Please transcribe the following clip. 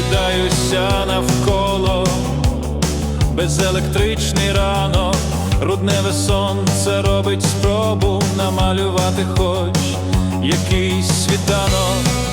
прокидаюся навколо, безелектричний ранок, рудневе сонце робить спробу намалювати хоч якийсь світанок.